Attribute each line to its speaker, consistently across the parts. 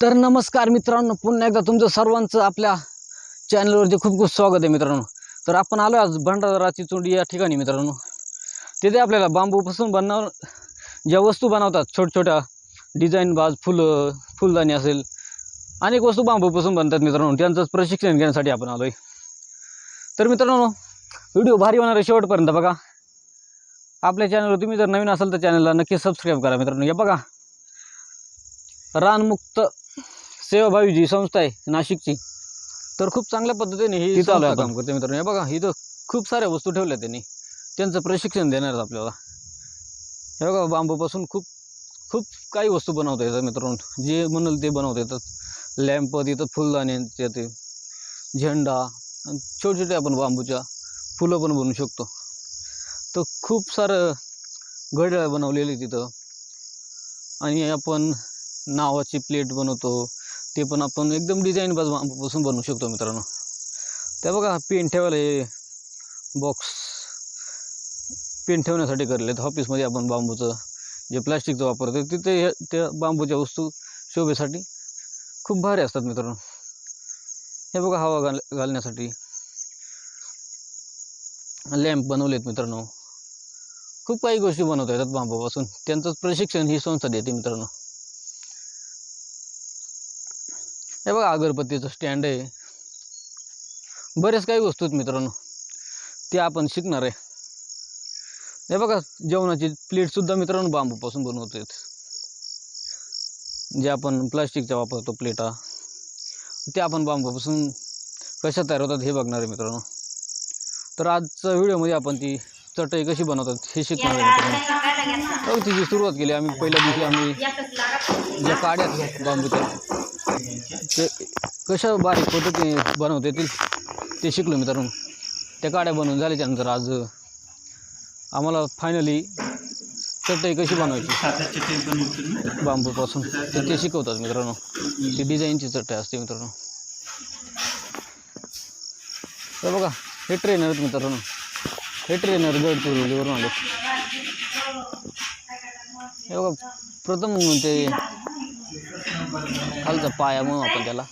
Speaker 1: तर नमस्कार मित्रांनो पुन्हा एकदा तुमचं सर्वांचं आपल्या चॅनलवरती खूप खूप स्वागत आहे मित्रांनो. तर आपण आलो आज भंडाराची चोंडी या ठिकाणी मित्रांनो. तिथे आपल्याला बांबूपासून बनव ज्या वस्तू बनवतात छोट्या छोट्या डिझाईन बाज फुलं फुलदाणी असेल अनेक वस्तू बांबूपासून बनतात मित्रांनो. त्यांचंच प्रशिक्षण घेण्यासाठी आपण आलो आहे तर मित्रांनो व्हिडिओ भारी होणार आहे शेवटपर्यंत बघा. आपल्या चॅनलवर तुम्ही जर नवीन असाल तर चॅनलला नक्की सबस्क्राईब करा मित्रांनो. हे बघा. रानमुक्त सेवाभावी जी संस्था आहे नाशिकची. तर खूप चांगल्या पद्धतीने ही चालू आहे काम करते मित्रांनो. हे बघा इथं खूप साऱ्या वस्तू ठेवल्या त्यांनी. त्यांचं प्रशिक्षण देणार आहेत आपल्याला. हे बघा बांबूपासून खूप खूप काही वस्तू बनवता येतात मित्रांनो. जे म्हणाल ते बनवता येतात. लॅम्प तिथं फुलदाणे ते झेंडा छोटे छोटे आपण बांबूच्या फुलं पण बनवू शकतो. तर खूप सारं घड्याळ बनवलेली तिथं. आणि आपण नावाची प्लेट बनवतो. ते पण आपण एकदम डिझाईन बाज बांबूपासून बनवू शकतो मित्रांनो. त्या बघा पेन ठेवायला हे बॉक्स पेन ठेवण्यासाठी करले आहेत ऑफिसमध्ये आपण बांबूचं जे प्लास्टिकचं वापरतो तिथे हे- त्या बांबूच्या वस्तू शोभेसाठी खूप भारी असतात मित्रांनो. हे बघा हवा घाल घालण्यासाठी लॅम्प बनवलेत मित्रांनो. खूप काही गोष्टी बनवता येतात बांबूपासून. त्यांचंच प्रशिक्षण ही संस्था देते मित्रांनो. हे बघा अगरबत्तीचं स्टँड आहे. बरेच काही वस्तू आहेत मित्रांनो ते आपण शिकणार आहे. हे बघा जेवणाची प्लेटसुद्धा मित्रांनो बांबूपासून बनवतो जे आपण प्लास्टिकच्या वापरतो प्लेटा ते आपण बांबूपासून कशा तयार होतात हे बघणार आहे मित्रांनो. तर आजच्या व्हिडिओमध्ये आपण ती चटई कशी बनवतात हे शिकणार आहे मित्रांनो. तिची सुरुवात केली आम्ही. पहिल्या दिवशी आम्ही ज्या काड्या आहेत बांबूच्या ते कशा बारीक होतं ते बनवते ते शिकलो मित्रांनो त्या काड्या बनवून झाल्याच्यानंतर आज आम्हाला फायनली चटई कशी बनवायची? बांबूपासून. तर ते शिकवतात मित्रांनो. ती डिझाईनची चटई असते मित्रांनो. तर बघा हे ट्रेनर आहेत मित्रांनो. हे ट्रेनर गडचिरोलीवरून आले हे बघा प्रथम ते खालचा पाया म्हणून आपण त्याला.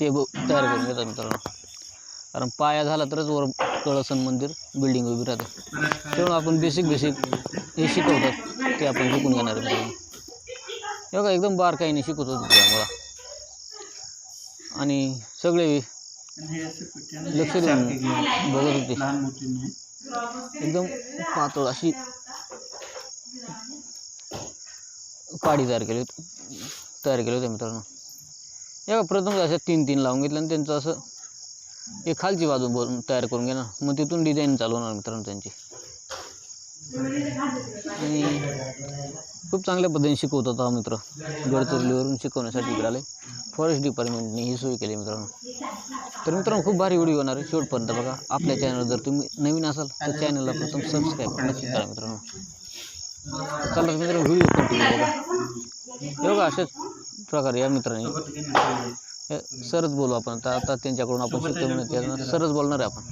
Speaker 1: ते तयार करून घेतात मित्रांनो. कारण पाया झाला तरच वर कळसन मंदिर बिल्डिंग उभी राहते. तेव्हा आपण बेसिक बेसिक हे शिकवतात ते आपण शिकून घेणार मित्रांनो. हे बघा एकदम बारकाईने शिकवत आम्हाला. आणि सगळे लक्ष देऊन बघत होते. एकदम पातळ अशी काडी तयार केली होती. तयार केले होते मित्रांनो. या प्रथम अशा तीन तीन लावून घेतलं आणि त्यांचं असं एक खालची बाजू बनवून तयार करून घेणार मग तिथून डिझाईन चालू होणार मित्रांनो त्यांची. आणि खूप चांगल्या पद्धतीने शिकवत होता हा मित्र. गडचिरोलीवरून शिकवण्यासाठी इकडे आले. फॉरेस्ट डिपार्टमेंटने ही सोय केली मित्रांनो. तर मित्रांनो खूप भारी व्हिडिओ होणार आहे शेवटपर्यंत बघा. आपल्या चॅनल जर तुम्ही नवीन असाल तर चॅनलला प्रथम सबस्क्राईब नक्की करा मित्रांनो. चला तर मित्रांनो व्हिडिओ कंटिन्यू बघा हे बघा प्रकारे या मित्रांनी. सरच बोलू आपण. तर आता त्यांच्याकडून आपण शिकतो म्हणून सरच बोलणार आहे आपण.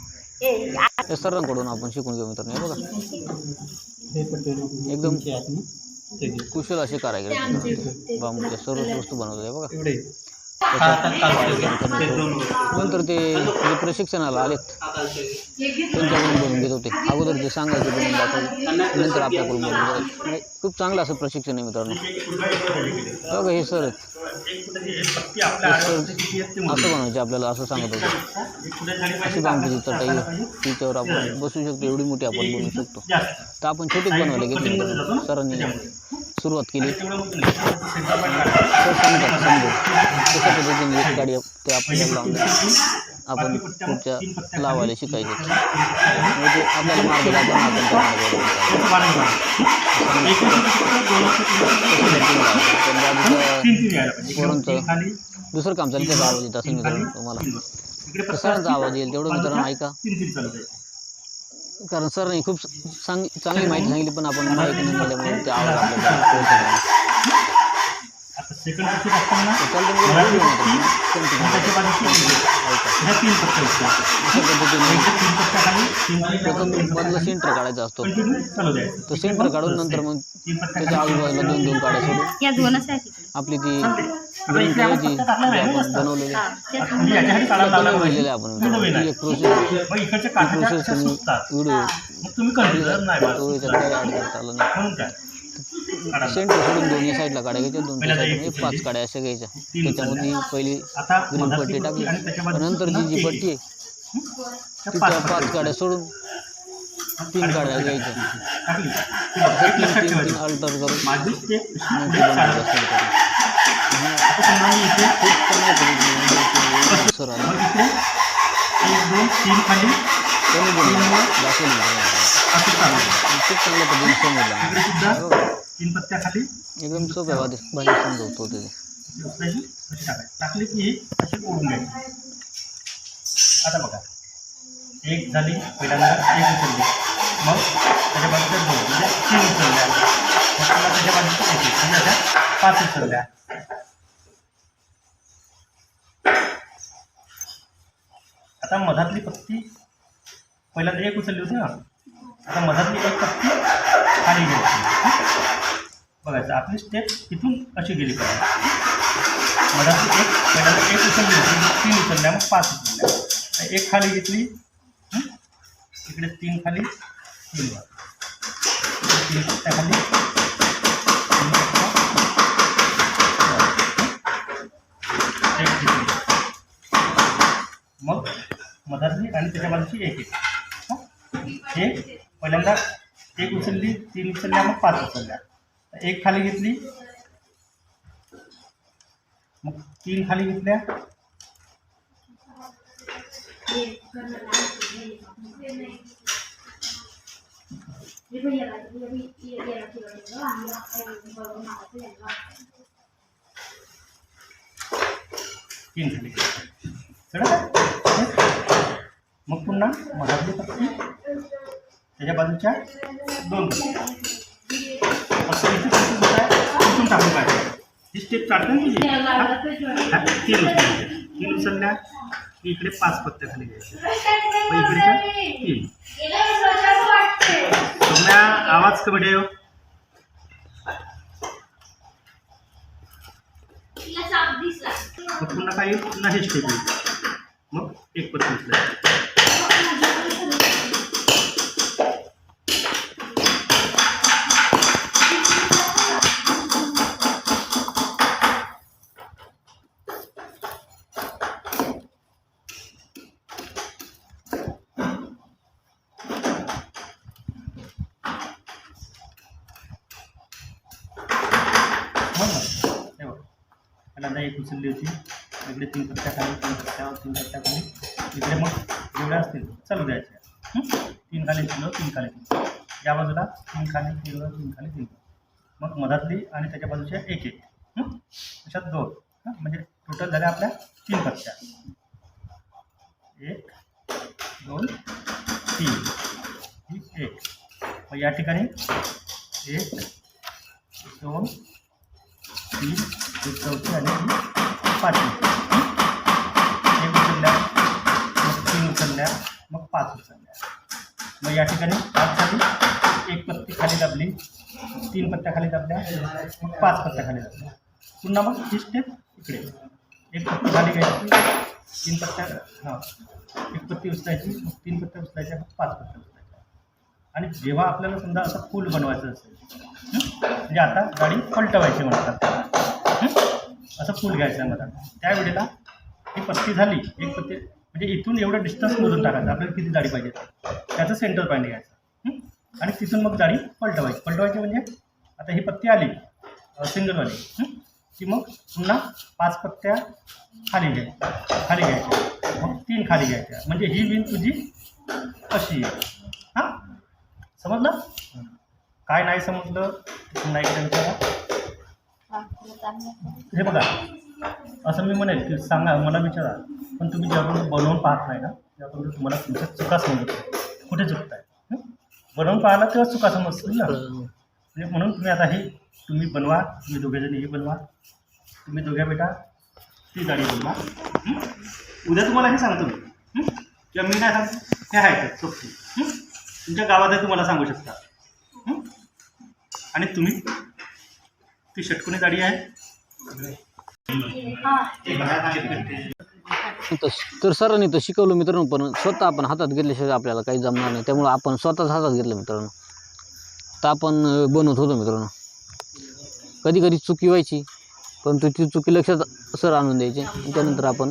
Speaker 1: या सरांकडून आपण शिकून घेऊ मित्रांनो. हे बघा. एकदम. कुशल असे कारागीर बांबूच्या सर्वच वस्तू बनवतात. हे बघा. नंतर ते जे प्रशिक्षणाला आलेत त्यांच्याकडून बनवून घेत होते. अगोदर ते सांगायचे बनवून दाखवले नंतर आपल्याकडून बनवून घेतात म्हणजे खूप चांगलं असं प्रशिक्षण आहे मित्रांनो. बघा हे सर
Speaker 2: पत्ती आपल्या किती असते.
Speaker 1: असं बनायचे आपल्याला असं सांगत होते. अशी
Speaker 2: काढायला
Speaker 1: चटई. तिच्यावर आपण बसू शकतो एवढी मोठी आपण बनवू शकतो. तर आपण छोटीच बनवायला घेतली. सरांनी सुरुवात केली.
Speaker 2: काढायचं.
Speaker 1: सांगतात समजून कशा पद्धतीने गाडी ते आपल्याला लावून देतात. आपण पुढच्या लावायला शिकायचे. म्हणजे आपल्याला मार्गदर्शन आपण त्या मार्गावर. पोरांचं दुसरं काम चालेल त्याचा आवाज येत असेल मित्रांनो तुम्हाला. सरांचा आवाज येईल तेवढं मित्रांनो ऐका. कारण सरांनी खूप सांग चांगली माहिती सांगितली पण आपण माहिती नाही मिळाल्यामुळे ते आवाज आपल्याला
Speaker 2: सेकंड. त्याच्या बाजूला तीन ह्या
Speaker 1: पद्धतीने सेंटर काढायचा असतो तो सेंटर काढून नंतर मग त्याच्या आजूबाजूला दोन दोन सोडून
Speaker 3: आहेत
Speaker 1: आपली ती. बनवलेली बनवलेली आपण प्रोसेस प्रोसेस व्हिडिओ तो याच्यात करता आला नाही
Speaker 2: काढा.
Speaker 1: सेंटर सोडून दोन्ही साईडला काड्या घ्यायच्या दोन
Speaker 2: पहिल्यांदा
Speaker 1: साईडने
Speaker 2: एक
Speaker 1: पाच. काड्या अशा घ्यायच्या त्याच्यामध्ये. पहिली ग्रीन पट्टी टाकली नंतर जी जी. पट्टी आहे तिच्या
Speaker 2: पाच.
Speaker 1: काड्या सोडून तीन काड्या घ्यायच्या तीन तीन तीन अल्टर करून सर
Speaker 2: आहे.
Speaker 1: खूप चांगल्या पद्धतीने समजलं
Speaker 2: तीन पत्त्या खाली
Speaker 1: एकदम सोप्या भाजी भाजी समजवतो ते
Speaker 2: दुसऱ्याची अशी टाकायची टाकली की ही अशी ओढून घ्यायची आता बघा एक झाली पहिल्यांदा एक उचलली मग त्याच्या बाजूच्या दोन म्हणजे तीन उचलल्या मग पुन्हा त्याच्या बाजूच्या एक एक म्हणजे अशा पाच उचलल्या आता मधातली पत्ती पहिल्यांदा एक उचलली होती ना आता मधातली एक पत्ती खाली घ्यायची स्टेप इथून अशी गेली एक पहिल्यांदा एक तीन उचलल्या, मग पाच उचलल्या. एक खाली हं? इकडे तीन खाली, तीन तीन खाली. मग बाजूची एक एक. एक उचलली, तीन उचलल्या मग पाच उचलल्या. एक खाली घेतली. मग तीन खाली घेतल्या. तीन खाली घेतल्या. मग पुन्हा त्याच्या बाजूच्या दोन इथून टाकून पाहिजे ही स्टेप चालते ना तुझी. तीन उचलल्या तीन उचलल्या की इकडे पाच पत्त्या खाली घ्यायच्या मग इकडच्या तीन. तुम्हाला आवाज कमी ठेव. मग पुन्हा काही पुन्हा हे स्टेप येईल. मग एक पत्ते उचलायची. उचलली होती. इकडे तीन पत्त्या खाली तीन पत्त्यावर तीन पत्त्या खाली. इकडे मग जेवढ्या असतील चालू द्यायच्या? तीन खाली तीन वर, तीन खाली तीन या बाजूला तीन खाली तीन वर, तीन खाली तीन. मग मधातली आणि त्याच्या बाजूच्या एक एक. हं? अशात दोन? म्हणजे टोटल झाल्या आपल्या तीन पत्त्या एक दोन तीन. ही एक. मग या ठिकाणी एक दोन तीन ही चौथी आणि पाचवी. एक उचलल्या मग तीन उचलल्या मग पाच उचलल्या. मग या ठिकाणी पाच झाली एक पत्ती खाली दाबली तीन पत्त्या खाली दाबल्या मग पाच पत्त्या खाली दाबल्या. पुन्हा मग ही स्टेप इकडे. एक पत्ती खाली घ्यायची तीन पत्त्या हां. एक पत्ती उचलायची मग तीन पत्त्या उचलायच्या मग पाच पत्त्या उचलायच्या. आणि जेव्हा आपल्याला समजा असं फूल बनवायचं असेल म्हणजे आता गाडी पलटवायची म्हणतात. त्याला. असं फूल घ्यायचं आहे मला त्यावेळेला ही पत्ती झाली. एक पत्ती म्हणजे इथून एवढं डिस्टन्स मोजून टाकायचं. आपल्याला किती जाडी पाहिजे? त्याचं सेंटर पॉईंट घ्यायचं? आणि तिथून मग जाडी पलटवायची. पलटवायची म्हणजे आता ही पत्ती आली सिंगलवाली? की मग पुन्हा पाच पत्त्या खाली घ्यायच्या. खाली घ्यायच्या. मग तीन खाली घ्यायच्या. म्हणजे ही विण तुझी अशी आहे. हां? समजलं? काय नाही समजलं पुन्हा एकदा विचारा हे बघा असं मी म्हणेल की सांगा मला विचारा पण तुम्ही ज्याकडून बनवून पाहत नाही ना तेव्हा तुम्हाला तुमच्या चुका समजत नाही. कुठे चुकताय? बनवून पाहिला तेव्हा चुका समजतील ना. म्हणजे म्हणून तुम्ही आता हे तुम्ही बनवा तुम्ही दोघेजणी हे बनवा तुम्ही दोघ्या बेटा ती गाडी बनवा. उद्या तुम्हाला हे सांगतो मी. किंवा मी नाही सांगतो हे आहे सोपी तुमच्या गावात आहे तुम्हाला सांगू शकता. आणि तुम्ही ती षटकोनी गाडी आहे.
Speaker 1: तर सरांनी तर शिकवलं मित्रांनो पण स्वतः आपण हातात घेतल्याशिवाय आपल्याला काही जमणार नाही. त्यामुळं आपण स्वतःच हातात घेतलं मित्रांनो. तर आपण बनवत होतो मित्रांनो. कधी कधी चुकी व्हायची परंतु ती चुकी लक्षात सर आणून द्यायची. त्यानंतर आपण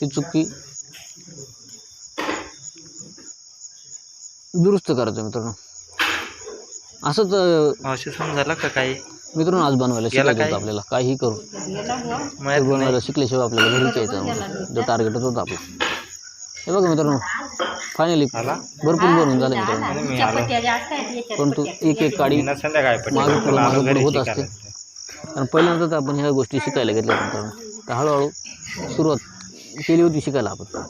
Speaker 1: ती चुकी दुरुस्त करायचं मित्रांनो. असंच
Speaker 3: समजायला का काही?
Speaker 1: मित्रांनो आज बनवायला
Speaker 3: याला
Speaker 1: शिकायचं
Speaker 3: काय?
Speaker 1: होतं आपल्याला. काही करू. ते बनवायला शिकल्याशिवाय आपल्याला घरीच यायचं जो टार्गेट होतं आपलं. हे बघा मित्रांनो फायनली
Speaker 3: आला?
Speaker 1: भरपूर बनवून झालं मित्रांनो. परंतु एक एक काडी मागं पुढं, मागं
Speaker 3: घरी
Speaker 1: पुढं होत
Speaker 3: शिकायला.
Speaker 1: आणि पहिल्यांदाच आपण ह्या गोष्टी शिकायला घेतल्या मित्रांनो. तर हळूहळू सुरुवात केली होती शिकायला आपण.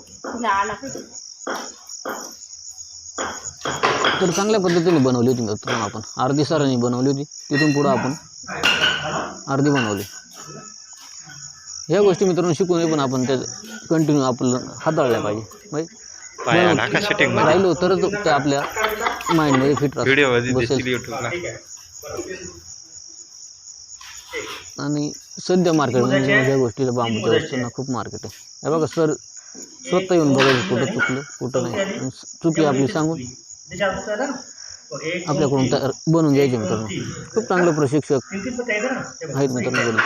Speaker 1: तर चांगल्या पद्धतीने बनवली होती मित्रांनो आपण. अर्धी सरांनी बनवली होती. तिथून पुढं आपण अर्धी बनवली. ह्या गोष्टी मित्रांनो शिकून पण आपण त्या कंटिन्यू आपलं हाताळल्या पाहिजे. म्हणजे राहिलो तरच ते आपल्या माइंडमध्ये फिट
Speaker 3: युट्यूबला
Speaker 1: आणि सध्या मार्केटमध्ये ह्या गोष्टीला बांबूच्या वस्तूंना खूप मार्केट आहे. हे बघा सर स्वतः येऊन बघायचं कुठं चुकलं कुठं नाही. चुकी आपली सांगून. आपल्याकडून तयार बनवून घ्यायचे मित्रांनो. खूप चांगले प्रशिक्षक आहेत मित्रांनो गणित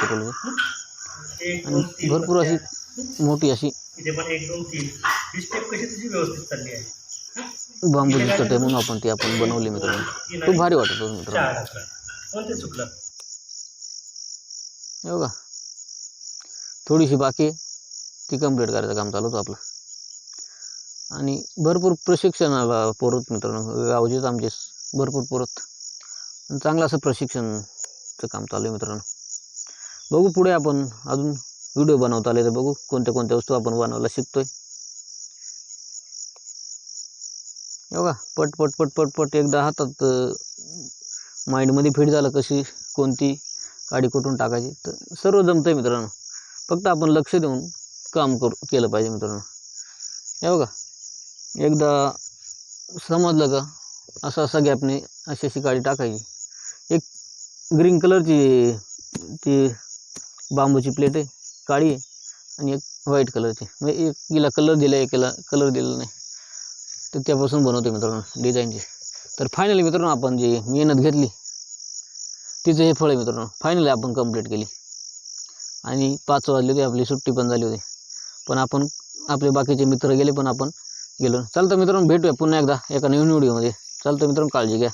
Speaker 1: आणि भरपूर अशी मोठी अशी
Speaker 2: ही
Speaker 1: बांबूची चटई म्हणून आपण ती आपण बनवली मित्रांनो. खूप भारी वाटत होतं मित्रांनो. हे बघा. थोडीशी बाकी ती कंप्लीट करायचं काम चालू होतं आपलं. आणि भरपूर प्रशिक्षणाला पोरत मित्रांनो. गावजेच आमचे भरपूर पोरत. चांगलं असं प्रशिक्षणचं काम चालू आहे मित्रांनो. बघू पुढे आपण अजून व्हिडिओ बनवता आले तर बघू कोणत्या कोणत्या वस्तू आपण बनवायला शिकतोय. बघा पट पट पट पट पट एकदा हातात माइंडमध्ये फिट झालं कशी कोणती काडी कुठून टाकायची तर सर्व जमतं आहे मित्रांनो. फक्त आपण लक्ष देऊन काम करू केलं पाहिजे मित्रांनो. हे बघा एकदा समजलं का? असं असा गॅपने अशी अशी गाडी टाकायची. एक ग्रीन कलरची ती बांबूची प्लेट आहे काळी आहे आणि एक व्हाईट कलरची म्हणजे एक हिला कलर दिला एकीला कलर दिला नाही. तर त्यापासून बनवतो मित्रांनो डिझाईनची तर फायनली मित्रांनो आपण जी मेहनत घेतली तिचं हे फळ आहे मित्रांनो. फायनली आपण कंप्लीट केली. आणि पाच वाजले होते आपली सुट्टी पण झाली होती. पण आपण आपले बाकीचे मित्र गेले पण आपण गेलो. चालतं मित्रांनो भेटूया पुन्हा एकदा एका नवीन व्हिडिओमध्ये चालतं मित्रांनो काळजी घ्या.